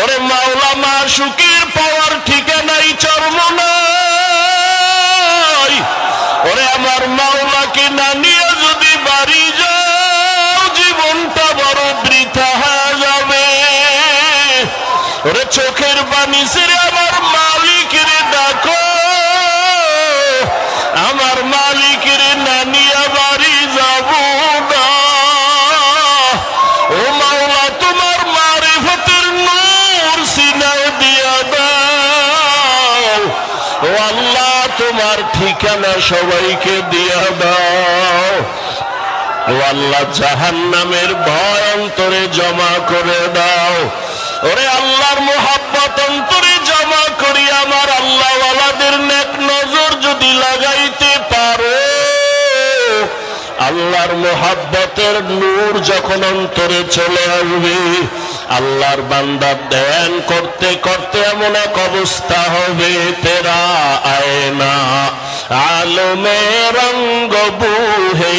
ওরে মাওলা, মা সুখীর পাওয়ার ঠিকানাই চর্ম ওরে আমার মাওলাকে না নিয়ে যদি বাড়ি যাও, জীবনটা বড় বৃথা যাবে। ওরে চোখের বাণী সেরে ঠিকানা সবাইকে দিয়া দাও। ও আল্লাহ জাহান নামের ভয় অন্তরে জমা করে দাও। ওরে আল্লাহর মোহাব্বত অন্তরে জমা করি আমার আল্লাহ ওয়ালাদের নেক নজর যদি লাগাইতে পারো। আল্লাহর মোহাব্বতের নূর যখন অন্তরে চলে আসবে, আল্লাহর বান্দা ধ্যান করতে করতে এমন এক অবস্থা হবে, তেরা আয়না রঙ্গ বুহে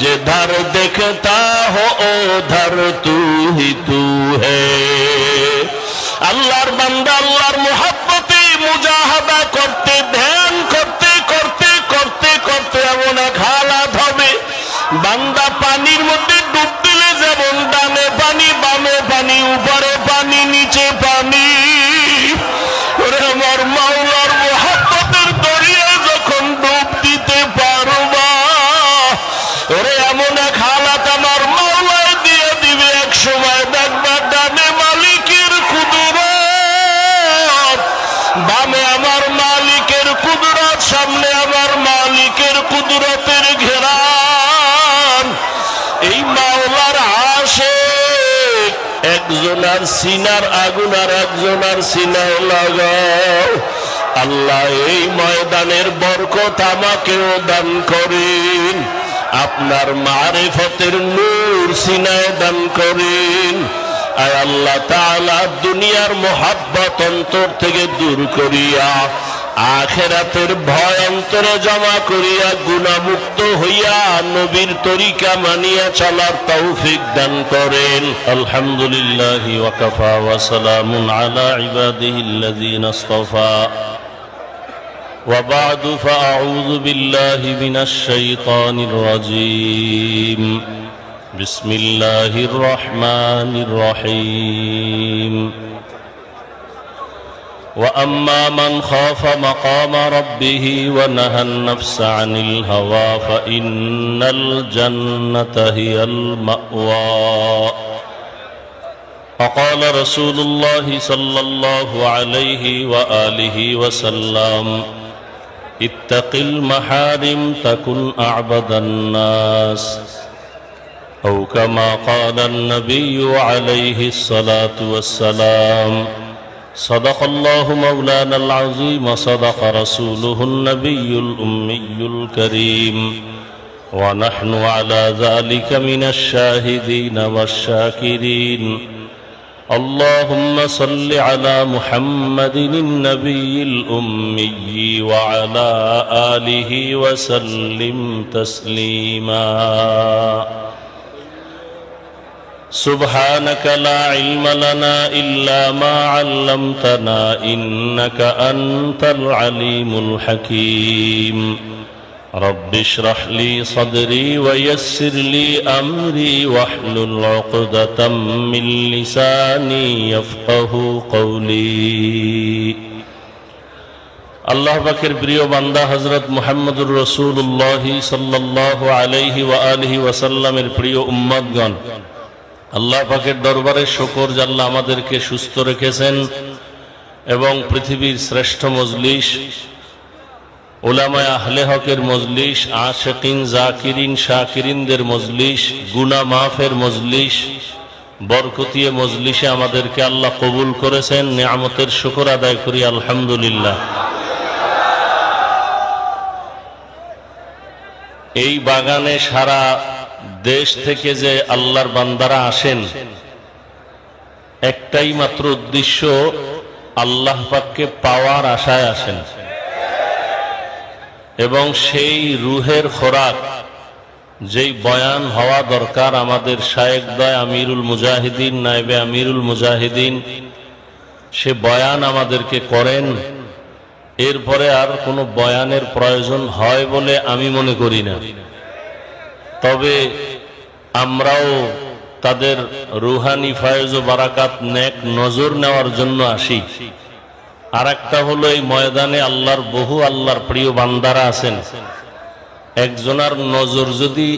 যে ধর দেখতা হো, ও ধর তু হি তু হে আল্লাহর বান্দা, আল্লাহর মোহাব্বতে মুজাহাদা করতে, ধ্যান করতে করতে করতে করতে এমন এক হালাত হবে। বান্দা পানির মধ্যে ডুব দিলে যেমন ডানে পানি, বামে পানি, উপরে পানি, নিচে পানি ওরে আমার মাওলার মোহাব্বতের দরিয়ে যখন ডুব দিতে পারবা ওরে এমন এক হালাত আমার মাওলায় দিয়ে দিবে এক সময় দেখবা ডানে মালিকের কুদুরত বামে আমার মালিকের কুদরত সামনে আমার মালিকের কুদরতের ঘেরান এই মাওলার আসে একজনার সিনার আগুন আর একজনার সিনাও লাগাও। আল্লাহ এই ময়দানের বরকত আমাকেও দান করেন। আপনার মারেফতের নূর সিনায় দান করেন। আয় আল্লাহ তাআলা দুনিয়ার মোহাব্বত অন্তর থেকে দূর করিয়া আখেরাতের ভয় অন্তরে জমা করিয়া গুণামুক্ত হইয়া নবীর তরিকা মানিয়া চলার তৌফিক দান করেন আলহামদুলিল্লাহ ওয়াকাফা ওয়া সালামুন আলা ইবাদিহিল্লাযীনা ইসতাফা وبعد فأعوذ بالله من الشيطان الرجيم بسم الله الرحمن الرحيم وأما من خاف مقام ربه ونهى النفس عن الهوى فإن الجنة هي المأوى. وقال رسول الله صلى الله عليه وآله وسلم اتق المحارم تكن أعبد الناس. أو كما قال النبي عليه الصلاة والسلام صدق الله مولانا العظيم وصدق رسوله النبي الأمي الكريم. ونحن على ذلك من الشاهدين والشاكرين. اللهم صل على محمد النبي الأمي وعلى آله وسلم تسليماً. سبحانك لا علم لنا إلا ما علمتنا إنك أنت العليم الحكيم رب اشرح لي صدري ويسر لي أمري واحلل عقدة من لساني يفقه قولي আল্লাহ পাকের প্রিয় বান্দা হজরত মোহাম্মদুর রসুল্লাহ সাল্লাহ আলাইহি ওয়া আলিহি ওয়াসাল্লামের প্রিয় উম্মদগণ আল্লাহ পাকের দরবারে শকর জাল্লা আমাদেরকে সুস্থ রেখেছেন এবং পৃথিবীর শ্রেষ্ঠ মজলিস, ওলামায় আহলে হকের মজলিস, আশকিন, জাকিরিন, শাকিরিনদের মজলিস, গুনা মাফের মজলিস, বরকতিয়ে মজলিসে আমাদেরকে আল্লাহ কবুল করেছেন, নিয়ামতের শুকর আদায় করি, আলহামদুলিল্লাহ। এই বাগানে সারা দেশ থেকে যে আল্লাহর বান্দারা আসেন, একটাই মাত্র উদ্দেশ্য আল্লাহ পাককে পাওয়ার আশায় আসেন। এবং সেই রুহের খোরাক, যেই বয়ান হওয়া দরকার আমাদের শায়েক দয় আমিরুল মুজাহিদিন নাইবে আমিরুল মুজাহিদিন, সে বয়ান আমাদেরকে করেন। এরপরে আর কোনো বয়ানের প্রয়োজন হয় বলে আমি মনে করি না। তবে আমরাও তাদের রুহানি, ফায়জ ও বারাকাত নেক নজর নেওয়ার জন্য আসি। আর একটা হলো এই ময়দানে আল্লাহর বহু আল্লাহর প্রিয় বান্দারা আছেন। একজনার নজর যদি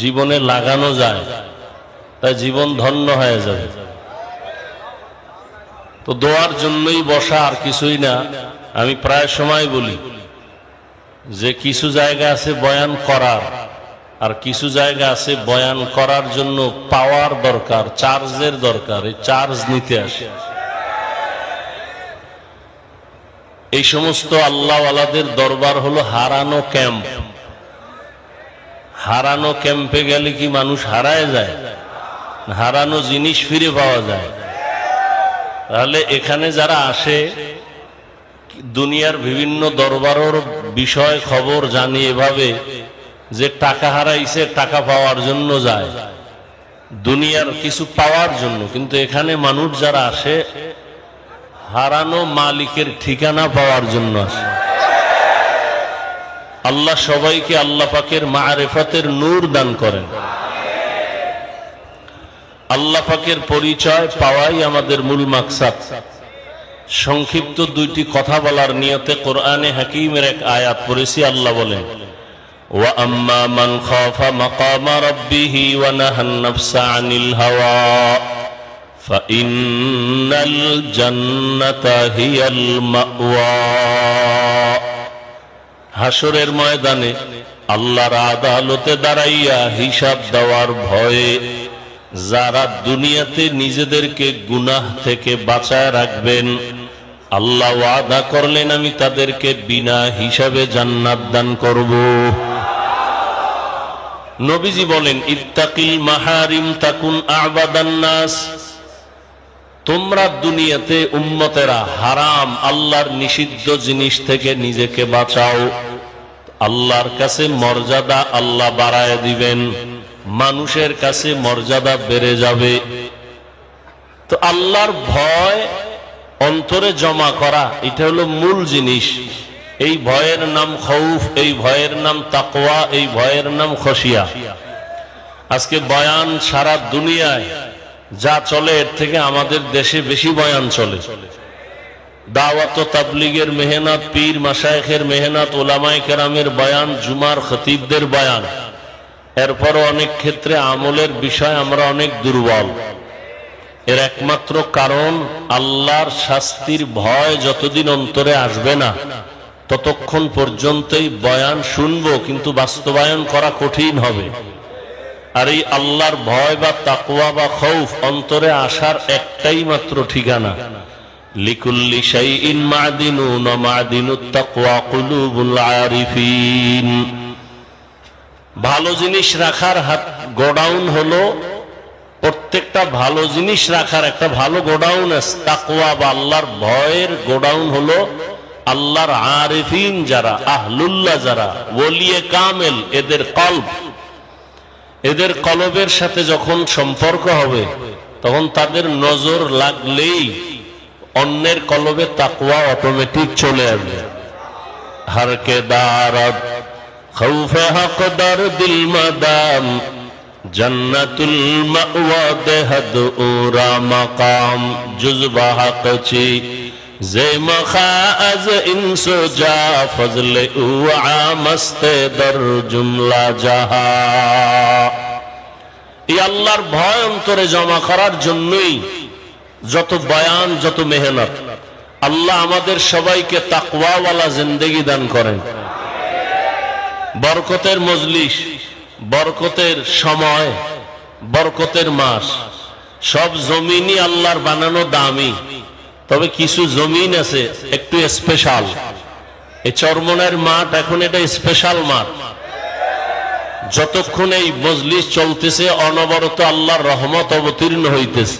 জীবনে লাগানো যায় তা জীবন ধন্য হয়ে যাবে। তো দোয়ার জন্যই বসা আর কিছুই না, আমি প্রায় সময় বলি, যে কিছু জায়গা আছে বয়ান করার। আর কিছু জায়গা আছে বয়ান করার জন্য পাওয়ার দরকার, চার্জের দরকার, এই চার্জ নিতে আসে। এই সমস্ত আল্লাহওয়ালাদের দরবার হলো হারানো ক্যাম্প। হারানো ক্যাম্পে গেলে কি মানুষ হারায় যায়? হারানো জিনিস ফিরে পাওয়া যায়। তাহলে এখানে যারা আসে, দুনিয়ার বিভিন্ন দরবারের বিষয় খবর জানি এভাবে যে টাকা হারাইছে, টাকা পাওয়ার জন্য যায়। দুনিয়ার কিছু পাওয়ার জন্য। কিন্তু এখানে মানুষ যারা আসে, হারানো মালিকের ঠিকানা পাওয়ার জন্য আসে। আল্লাহ সবাইকে আল্লাহ পাকের মারেফাতের নূর দান করেন। আল্লাহ পাকের পরিচয় পাওয়াই আমাদের মূল মাকসাদ। সংক্ষিপ্ত দুইটি কথা বলার নিয়তে কোরআনে হাকিমের এক আয়াত পড়েছি, আল্লাহ বলেন وأما من خاف مقام ربه ونهى النفس عن الهوى فإن الجنة هي المأوى হাসরের ময়দানে আল্লাহর আদালতে দাঁড়াইয়া হিসাব দেওয়ার ভয়ে যারা দুনিয়াতে নিজেদেরকে গুনাহ থেকে বাঁচায় রাখবেন আল্লাহ ওয়াদা করলেন আমি তাদেরকে বিনা হিসাবে জান্নাত দান করব নবীজি বলেন, ইত্তাকিল মাহারিম তাকুন আবাদান নাস। তোমরা দুনিয়াতে উম্মতেরা হারাম, আল্লাহর নিষিদ্ধ জিনিস থেকে নিজেকে বাঁচাও। আল্লাহর কাছে মর্যাদা আল্লাহ বাড়ায় দিবেন, মানুষের কাছে মর্যাদা বেড়ে যাবে। তো আল্লাহর ভয় অন্তরে জমা করা, এটা হলো মূল জিনিস। এই ভয়ের নাম খৌফ, এই ভয়ের নাম তাকওয়া, এই ভয়ের নাম খসিয়া আজকে বয়ান সারা দুনিয়ায় যা চলে, এর থেকে আমাদের দেশে বেশি বয়ান চলে। দাওয়াত তাবলিগের মেহনত, পীর মাসায়েখের মেহনত ওলামাই কেরামের বয়ান, জুমার খতিবদের বয়ান। এরপরও অনেক ক্ষেত্রে আমলের বিষয় আমরা অনেক দুর্বল। এর একমাত্র কারণ, আল্লাহর শাস্তির ভয় যতদিন অন্তরে আসবে না। ততক্ষণ পর্যন্তই বয়ান শুনব, কিন্তু বাস্তবায়ন করা কঠিন হবে। আর এই আল্লাহর ভয় বা তাকুয়া বা খৌফ অন্তরে আসার একটাই মাত্র ঠিকানা। ভালো জিনিস রাখার হাত গোডাউন হলো, প্রত্যেকটা ভালো জিনিস রাখার একটা ভালো গোডাউন আছে। তাকওয়া বা আল্লাহর ভয়ের গোডাউন হলো আল্লাহর আরিফিন যারা, আহলুল্লাহ যারা, ওলিয়ে কামেল, এদের কল্প এদের কলবের সাথে যখন সম্পর্ক হবে, তখন তাদের নজর লাগলেই অন্যের কলবে তাকুয়া অটোমেটিক চলে আসবে। হারকে দারদ খৌফে দিল মাদাম জন্নতুল মাওয়া দেহদ উরা মাকাম, জুজবা হকচি যে আজ ইনসো যা ফজলে উ আমস্তে দর জুমলা জাহা। এই আল্লাহর ভয় অন্তরে জমা করার জন্যই যত বয়ান, যত মেহনত, আল্লাহ আমাদের সবাইকে তাকওয়াওয়ালা জিন্দেগি দান করেন। বরকতের মজলিস, বরকতের সময়, বরকতের মাস, সব জমিনই আল্লাহর বানানো দামি। তবে কিছু জমিন আছে, একটু স্পেশাল এই চরমনের মাঠ এখন এটা স্পেশাল মাঠ। যতক্ষণ এই মজলিস চলতেছে, অনবরত আল্লাহর রহমত অবতীর্ণ হইতেছে।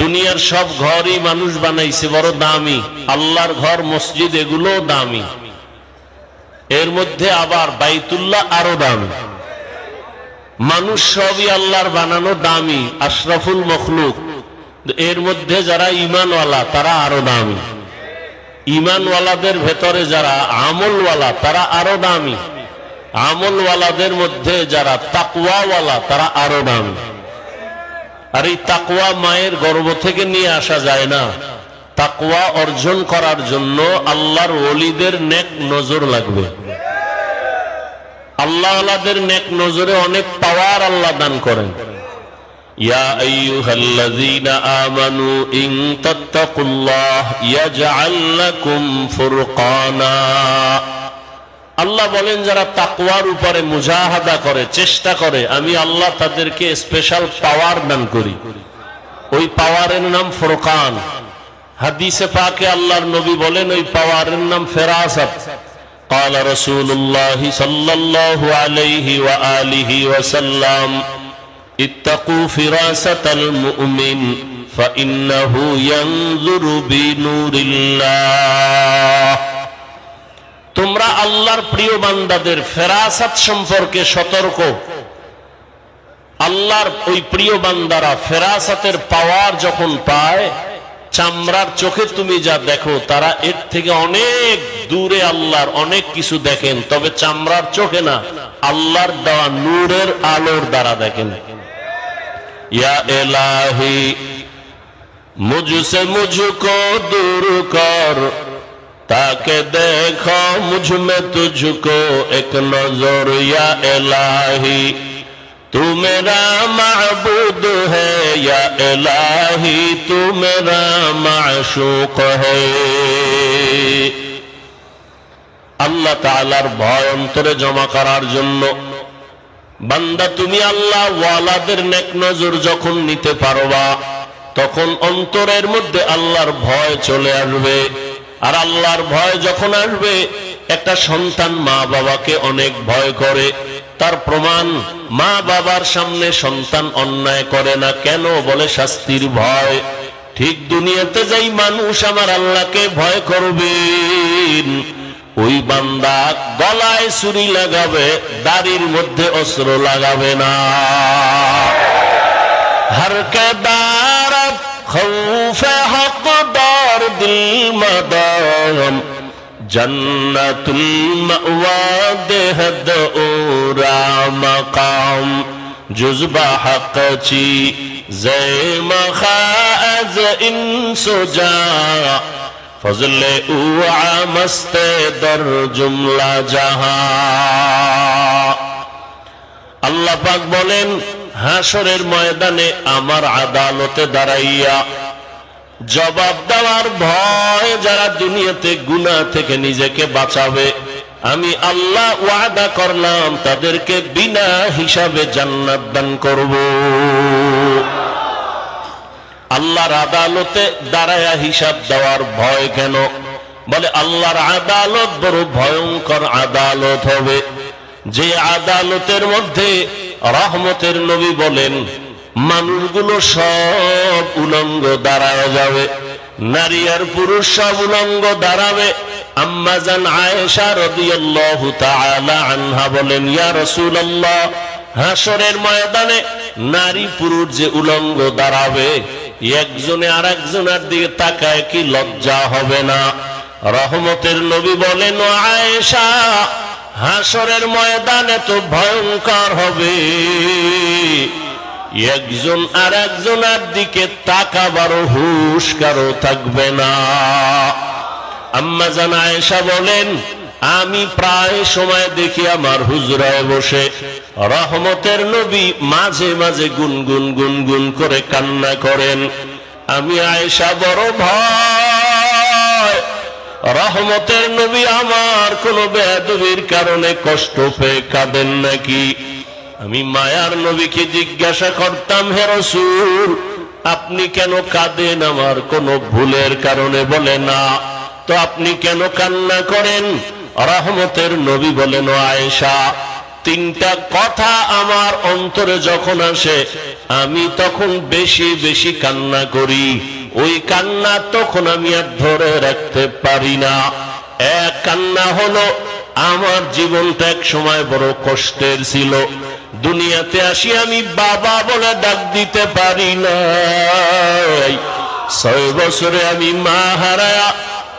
দুনিয়ার সব ঘরই মানুষ বানাইছে, বড় দামি। আল্লাহর ঘর, মসজিদ এগুলো দামি। এর মধ্যে আবার বাইতুল্লাহ আরও দামি। মানুষ সবই আল্লাহর বানানো দামি, আশরাফুল মখলুক। এর মধ্যে যারা ইমানওয়ালা, তারা আরও দামি। ইমানওয়ালাদের ভেতরে যারা আমলওয়ালা, তারা আরও দামি। আমলওয়ালাদের মধ্যে যারা তাকওয়াওয়ালা, তারা আরও দামি। আর এই তাকওয়া মায়ের গর্ব থেকে নিয়ে আসা যায় না। তাকওয়া অর্জন করার জন্য আল্লাহর ওলিদের নেক নজর লাগবে। আল্লাহ আল্লাহদের নেক নজরে অনেক পাওয়ার আল্লাহ দান করেন। يا أيها الذين آمنوا إن تتقوا الله يجعل لكم فرقانا আল্লাহ বলেন যারা তাকওয়ার উপরে মুজাহাদা করে চেষ্টা করে আমি আল্লাহ তাদেরকে স্পেশাল পাওয়ার দান করি ওই পাওয়ারের নাম ফোরকান হাদিসে পাকে আল্লাহর নবী বলেন ওই পাওয়ারের নাম ফেরাসত قال رسول الله صلى الله عليه وآله وسلم اتقوا فراسة المؤمن فإنه ينظر بنور الله তোমরা আল্লাহর প্রিয় বান্দাদের ফেরাসাত সম্পর্কে সতর্ক আল্লাহর ওই প্রিয় বান্দারা ফেরাসাতের পাওয়ার যখন পায় চামড়ার চোখে তুমি যা দেখো তারা এর থেকে অনেক দূরে আল্লাহর অনেক কিছু দেখেন তবে চামড়ার চোখে না আল্লাহর দেওয়া নূরের আলোর দ্বারা দেখেন یا الہی مجھ سے مجھ کو دور کر تاکہ دیکھو مجھ میں تجھ کو ایک نظر یا الہی تو میرا معبود ہے یا الہی تو میرا معشوق ہے আল্লাহ তালার ভয় অন্তরে জমা করার জন্য বান্দা, তুমি আল্লাহ ওয়ালাদের নেক নজর যখন নিতে পারবা, তখন অন্তরের মধ্যে আল্লাহর ভয় চলে আসবে। আর আল্লাহর ভয় যখন আসবে, একটা সন্তান মা বাবাকে অনেক ভয় করে। তার প্রমাণ মা বাবার সামনে সন্তান অন্যায় করে না কেন বলে শাস্তির ভয়। ঠিক দুনিয়াতে যাই মানুষ আমার আল্লাহকে ভয় করবেন ওই বান্দা গলায় ছুরি লাগাবে, দাড়ির মধ্যে অস্ত্র লাগাবে না। হরকে দারত খৌফে হকদার দিল মদাম, জন্নতুল মাওয়া, দেহদ ওরা মকাম। জুজবা হক চি জয় মখাজ ইনসুজা ফজল মস্তে দর জুমলা জাহা। আল্লাহ পাক বলেন হাসরের ময়দানে আমার আদালতে দাঁড়াইয়া জবাব দেওয়ার ভয় যারা দুনিয়াতে গুনাহ থেকে নিজেকে বাঁচাবে, আমি আল্লাহ ওয়াদা করলাম তাদেরকে বিনা হিসাবে জান্নাত দান করব। আল্লাহর আদালতে দাঁড়ায়া হিসাব দেওয়ার ভয় কেন? বলে, আল্লাহর আদালত বড় ভয়ঙ্কর আদালত হবে। যে আদালতের মধ্যে রহমতের নবী বলেন, মানুষগুলো সব উলঙ্গ দাঁড়ায় যাবে। নারী আর পুরুষ সব উলঙ্গ দাঁড়াবে। আম্মাজান আয়েশা রাদিয়াল্লাহু তাআলা আনহা বলেন, ইয়া রাসূলুল্লাহ হাসরের ময়দানে নারী পুরুষ যে উলঙ্গ দাঁড়াবে একজনে আর একজনের দিকে তাকায়, কি লজ্জা হবে না? রহমতের নবী বলেন আয়েশা হাসরের ময়দানে তো ভয়ঙ্কর হবে। একজন আর একজনের দিকে তাকাবারও হুশ কারও থাকবে না। আম্মা জান আয়েশা বলেন আমি প্রায় সময় দেখি আমার হুজরায় বসে। রহমতের নবী মাঝে মাঝে গুনগুন গুনগুন করে কান্না করেন। আমি আয়েশা বড় ভয় রহমতের নবী আমার কোন বেদবির কারণে কষ্ট পেয়ে কাঁদেন নাকি? আমি মায়ার নবীকে জিজ্ঞাসা করতাম, হে রসুল, আপনি কেন কাঁদেন? আমার কোন ভুলের কারণে বলে না। তো আপনি কেন কান্না করেন? রহমতের নবী বলেন আয়েশা, তিনটা কথা আমার অন্তরে যখন আসে, আমি তখন বেশি বেশি কান্না করি। ওই কান্না তখন আমি আর ধরে রাখতে পারি না। এক কান্না হলো, আমার জীবনটা এক সময় বড় কষ্টের ছিল। দুনিয়াতে আসি আমি বাবা বলে ডাক দিতে পারি না ছয় বছরে আমি মা হারায়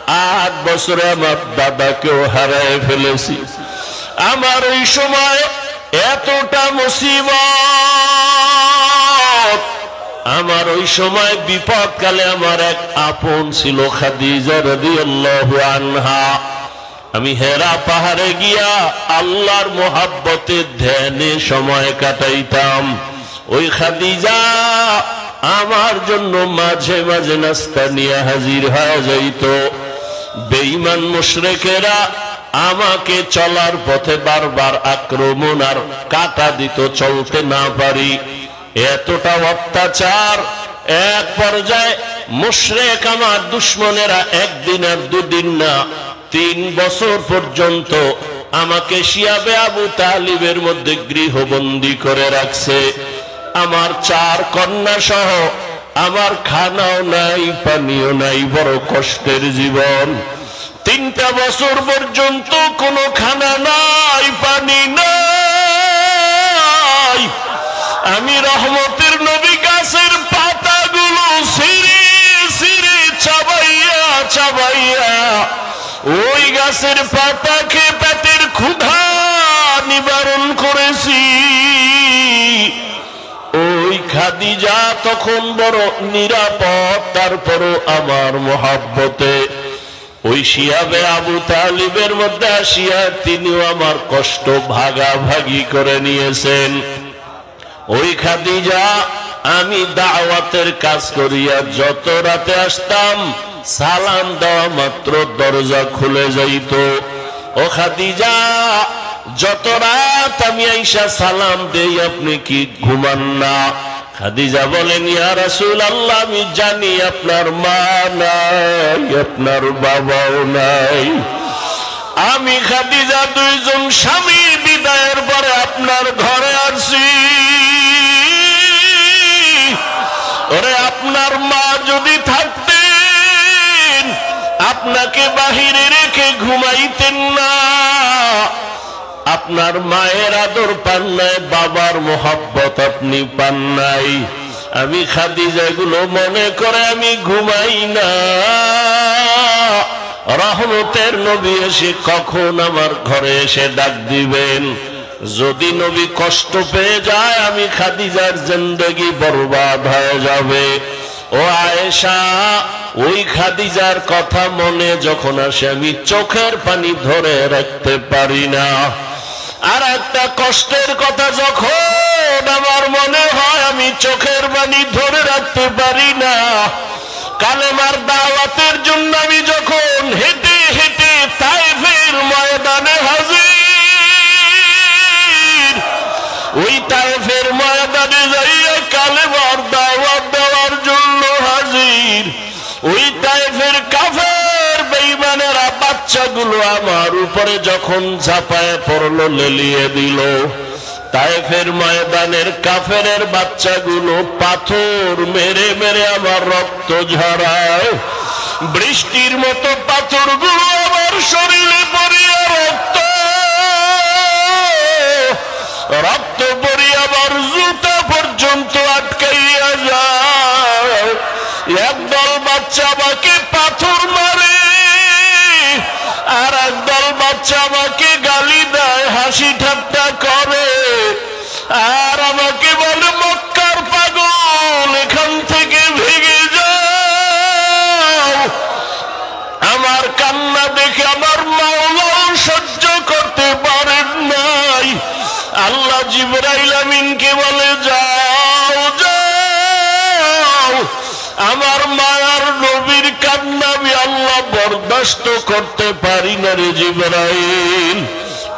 আট বছরে আমার দাদাকেও হারায় ফেলেছি। আমার ওই সময় এতটা মুসিবত। আমার ওই সময় বিপদকালে আমার এক আপন ছিল আনহা। আমি হেরা পাহাড়ে গিয়া আল্লাহর মোহাব্বতের ধ্যানে সময় কাটাইতাম। ওই খাদিজা আমার জন্য মাঝে মাঝে নাস্তা নিয়ে হাজির হয়ে যাইত। বেঈমান মুশরেকেরা আমাকে চলার পথে বারবার আক্রমণ আর কাটা দিত চলতে না পারি। এতটা অত্যাচার। এক পর্যায়ে মুশরেক আমার দুশ্মনেরা একদিন আর দুদিন না, তিন বছর পর্যন্ত আমাকে শিয়াবে আবু তালিবের মধ্যে গৃহবন্দী করে রাখছে। আমার চার কন্যা সহ আমার খানাও নাই, পানিও নাই, বড় কষ্টের জীবন। তিনটা বছর পর্যন্ত কোনো খানা নাই, পানি নাই। আমি রহমতের নবী গাছের পাতাগুলো সিঁড়ি সিঁড়ি চাবাইয়া চাবাইয়া ওই গাছের পাতা খেয়ে পেটের ক্ষুধা নিবারণ করেছি। খাদিজা তখন বড় নিরাপদ, তারপরও আমার মহাব্বতে। ওই শিয়াবে আবু তালিবের মধ্যে আসিয়া তিনিও আমার কষ্ট ভাগাভাগি করে নিয়েছেন। ওই খাদিজা, আমি দাওয়াতের কাজ করিয়া যত রাতে আসতাম, সালাম দেওয়া মাত্র দরজা খুলে যাইত। ও খাদিজা, যত রাত আমি আইসা সালাম দেই, আপনি কি ঘুমান না? খাদিজা বলেন, ইয়া রাসূল আল্লাহ আমি জানি আপনার মা নাই, আপনার বাবাও নাই। আমি খাদিজা দুইজন স্বামী বিদায়ের পরে আপনার ঘরে আসি ওরে, আপনার মা যদি থাকতেন, আপনাকে বাহিরে রেখে ঘুমাইতেন না। আপনার মায়ের আদর পান নাই, বাবার মোহাব্বত আপনি পান নাই। আমি খাদিজা এগুলো মনে করে আমি ঘুমাই না। রহমতের নবী এসে কখন আমার ঘরে এসে ডাক দিবেন? যদি নবী কষ্ট পেয়ে যায়, আমি খাদিজার জিন্দগি বরবাদ হয়ে যাবে। ও আয়েশা, ওই খাদিজার কথা মনে যখন আসে, আমি চোখের পানি ধরে রাখতে পারি না। আর একটা কষ্টের কথা, যখন আমার মনে হয় আমি চোখের পানি ধরে রাখতে পারি না, কালেমার দাওয়াতের জন্য আমি যখন হেঁটে হেঁটে তাইফের ময়দানে হাজির, ওই তাইফের ময়দানে যাইয়া কালেমার দাওয়াত দেওয়ার জন্য হাজির, ওই তাইফের বেইমানেরা বাচ্চাগুলো আমার উপরে যখন ঝাঁপায় পড়ল, লেলিয়ে দিল। তাইফের ময়দানের কাফেরের বাচ্চাগুলো পাথর মেরে মেরে আমার রক্ত ঝরায়। বৃষ্টির মতো পাথরগুলো আমার শরীরে পড়িয়া রক্ত। রক্ত পড়ি আমার জুতা পর্যন্ত আটকাইয়া যায়। একদল বাচ্চা আমাকে হাসি ঠাট্টা করে। আর আমাকে বলে, মক্কার পাগল, এখান থেকে ভেঙে যাও। আমার কান্না দেখে আমার মাওলাও সহ্য করতে পারেন নাই। আল্লাহ জিবরাইল আমিনকে বলে, যাও যাও। আমার মায়ার নবীর কান্না আমি আল্লাহ বরদাস্ত করতে পারি না রে জিবরাইল।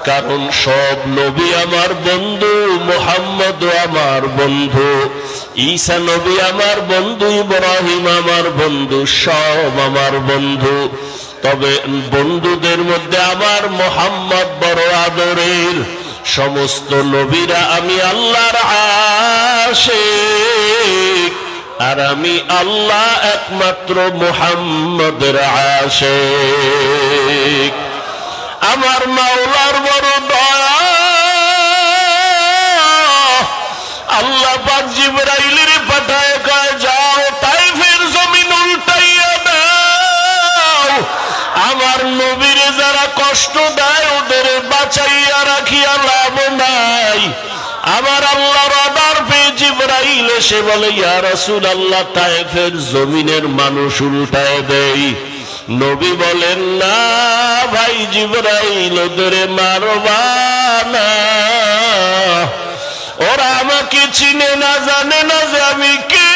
কারণ সব নবী আমার বন্ধু, মোহাম্মদ আমার বন্ধু, ঈসা নবী আমার বন্ধু, ইব্রাহিম আমার বন্ধু, সব আমার বন্ধু। তবে বন্ধুদের মধ্যে আমার মোহাম্মদ বড় আদরের। সমস্ত নবীরা আমি আল্লাহর আশিক। আর আমি আল্লাহ একমাত্র মোহাম্মদের আশিক। আমার মাওলার বড় দয়া আল্লাহ পাক জিবরাইলের পাঠায় কয়, যাও, তাইফের জমিন উল্টাইয়া দাও। আমার নবীরে যারা কষ্ট দেয়, ওদের বাঁচাইয়া রাখিয়া লাভ নাই। আমার আল্লাহর অর্ডার পেয়ে জিবরাইল এসে বলে, ইয়া রাসূল আল্লাহ তাইফের জমিনের মানুষ উল্টায় দেয় নবী বলেন, না ভাই জিবরাইল, ওদের মারবা না। ওরা আমাকে চিনে না, জানে না যে আমি কে।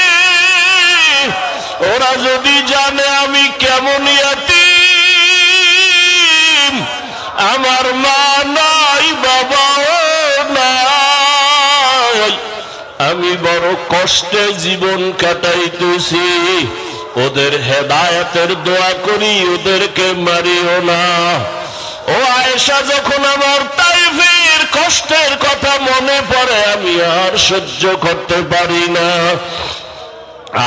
ওরা যদি জানে আমি কেমন ইয়াতিম, আমার মা নাই, বাবাও নাই। আমি বড় কষ্টে জীবন কাটাইতেছি। ওদের হেদায়েতের দোয়া করি, ওদেরকে মারিও না। ও আয়েশা, যখন আমার তাইফের কষ্টের কথা মনে পড়ে, আমি আর সহ্য করতে পারি না।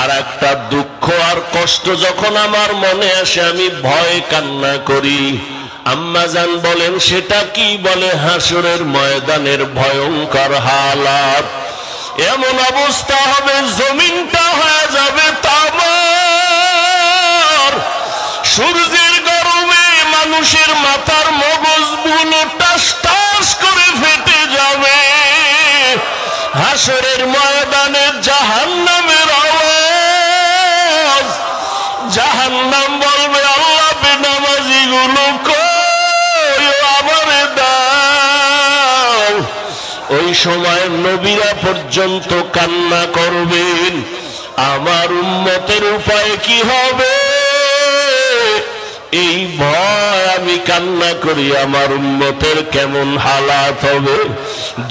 আর একটা দুঃখ আর কষ্ট যখন আমার মনে আসে, আমি ভয় কান্না করি। আম্মা আম্মাজান বলেন, সেটা কি বলে? হাসুরের ময়দানের ভয়ঙ্কর হালাত। এমন অবস্থা হবে, জমিনটা হয়ে যাবে তামার সূর্যের গরমে মানুষের মাথার মগজগুলো টাস টাস করে ফেটে যাবে। হাসরের ময়দানে জাহান নামের আওয়াজ। জাহান নাম বলবে, আল্লাহ বেনামাজি গুলো আমারে দাও। ওই সময় নবীরা পর্যন্ত কান্না করবেন। আমার উন্মতের উপায় কি হবে? এই ভয় আমি কান্না করি, আমার উন্মতের কেমন হালাত হবে?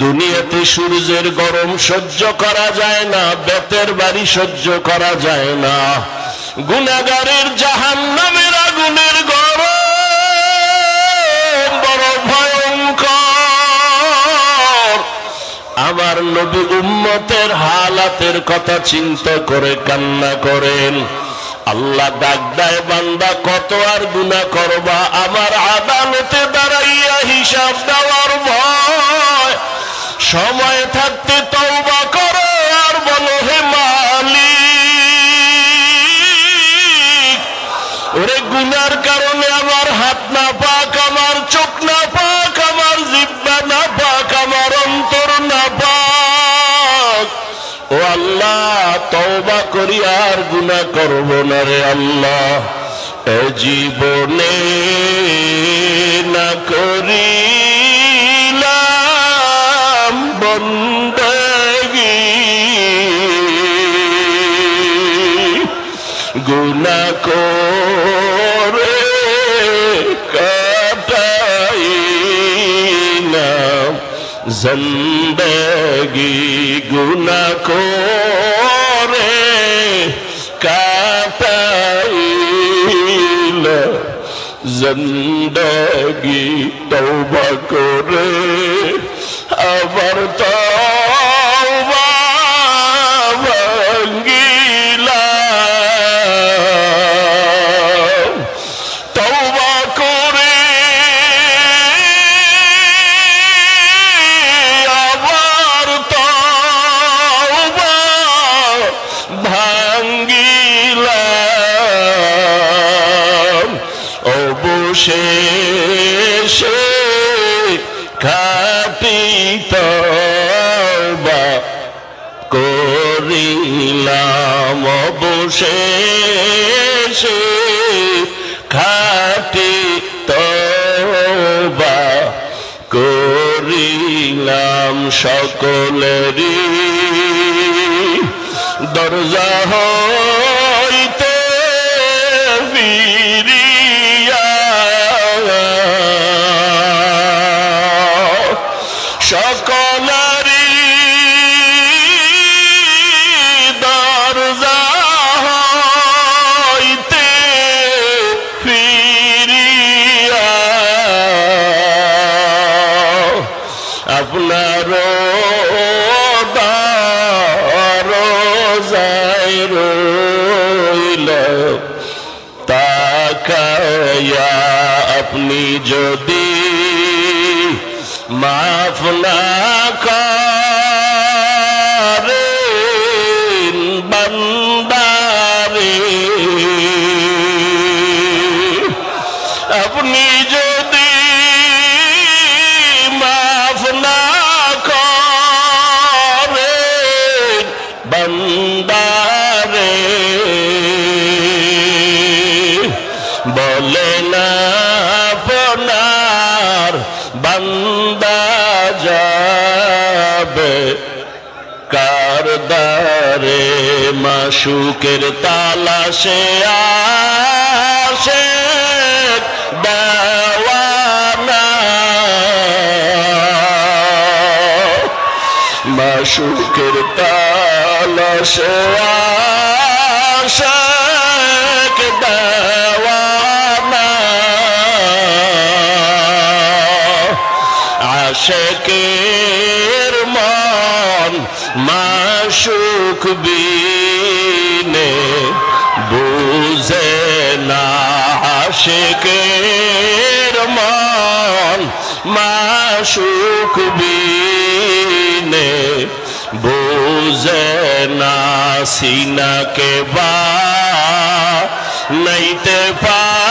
দুনিয়াতে সূর্যের গরম সহ্য করা যায় না, বেতের বাড়ি সহ্য করা যায় না। গুনাগারের জাহান নামের আগুনের গরম বড় ভয়ঙ্কর। আমার নবী উম্মতের হালাতের কথা চিন্তা করে কান্না করেন। আল্লাহ ডাকদায় বান্দা, কত আর গুণা করবা? আমার আদালতে দাঁড়াইয়া হিসাব দেওয়ার ভয়। সময় থাকতে তওবা গুনাহ করব না রে আল্লাহ। জীবনে না করিলাম বন্দগী। গুনা করে কাটাই না জিন্দগি গুনা করে জিন্দগি তৌবা করে আবার তওবা অবশেষে খাটি তবা করিলাম সকলেরই। দরজা হইতে ফিরিয়া মাসুকের তালাশে আসে মাসুকের তালাশে আসে আশেকের মন মাসুক বিনে আশেকের মন মাসুক বিনে বুঝে না সিনাকে বা নাইতে পারলে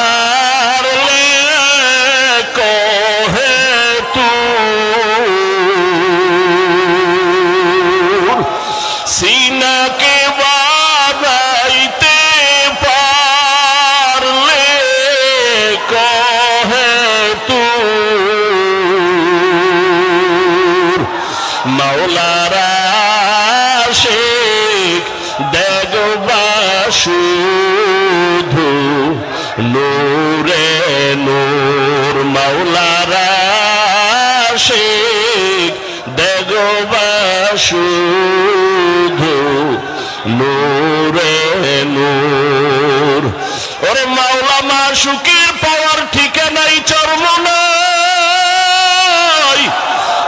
মাওলা পাওয়ার ঠিকানাই চর্ম নাই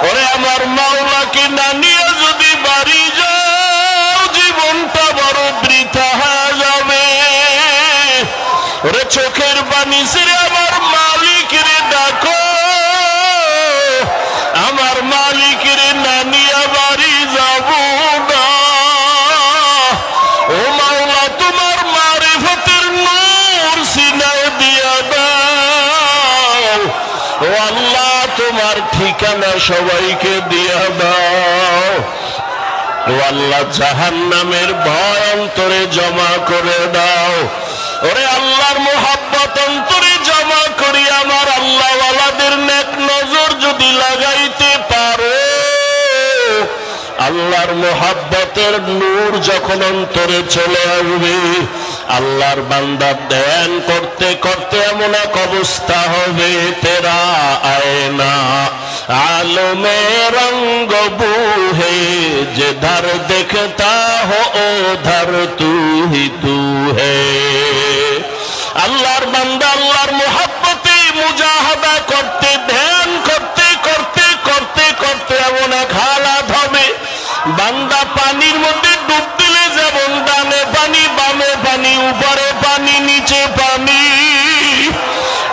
ওরে আমার মাওলাকে না নিয়ে যদি বাড়ি যাও, জীবনটা বড় বৃথা হয়ে যাবে। ওরে চোখের পানি ছেড়ে ঠিকানা সবাইকে দিয়া দাও। আল্লাহ জাহান নামের ভয় অন্তরে জমা করে দাও। ওরে আল্লাহর মোহাব্বত অন্তরে জমা করি আমার আল্লাহ ওয়ালাদের নেক নজর যদি লাগাইতে পারো। আল্লাহর মোহাব্বতের নূর যখন অন্তরে চলে আসবে, আল্লাহর বান্দা ধ্যান করতে করতে এমন এক অবস্থা হবে, তেরা আয়না আলমে রঙ্গ বুহে যে ধার দেখতা হো ও ধার ही হি তু হে আল্লাহর বান্দা আল্লাহর মোহাব্বতে মুজাহাদা করতে ধ্যান করতে করতে করতে করতে এমন এক হালাত হবে বান্দা পানির মধ্যে ডুব দিলে যেমন ডানে পানি বামে পানি উপরে পানি নিচে পানি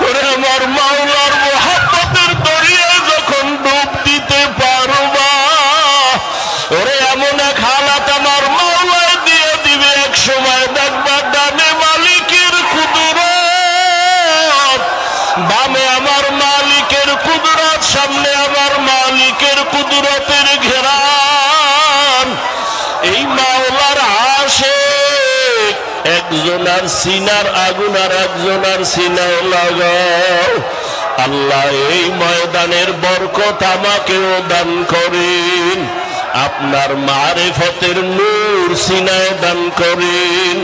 ওরে আমার মাওলার মোহাব্বতের দরিয়ে যখন ডুব দিতে পারবা ওরে এমন এক হালাত আমার মাওলায় দিয়ে দিবে এক সময় দেখবা ডানে মালিকের কুদরত বামে আমার মালিকের কুদরত সামনে আমার মালিকের কুদরতের ঘেরান। এই মাওলার আসে একজনার সিনার আগুন আর একজনার সিনাও লাগাও। আল্লাহ এই ময়দানের বরকত আমাকেও দান করেন। আপনার মারেফতের নূর সিনায় দান করেন।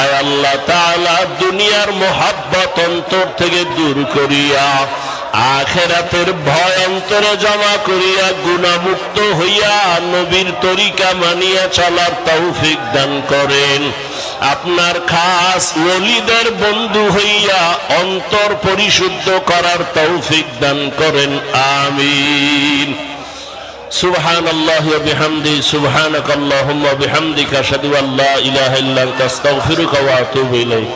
আয় আল্লাহ তাআলা দুনিয়ার মোহাব্বত অন্তর থেকে দূর করিয়া আখেরাতের ভয় অন্তরে জমা করিয়া গুণামুক্ত হইয়া নবীর তরিকা মানিয়া চলার তৌফিক দান করেন আপনার খাস ওলিদের বন্ধু হইয়া অন্তর পরিশুদ্ধ করার তৌফিক দান করেন আমিন سبحان الله وبحمده سبحانك اللهم وبحمدك أشهد أن لا إله إلا أنت أستغفرك وأتوب إليك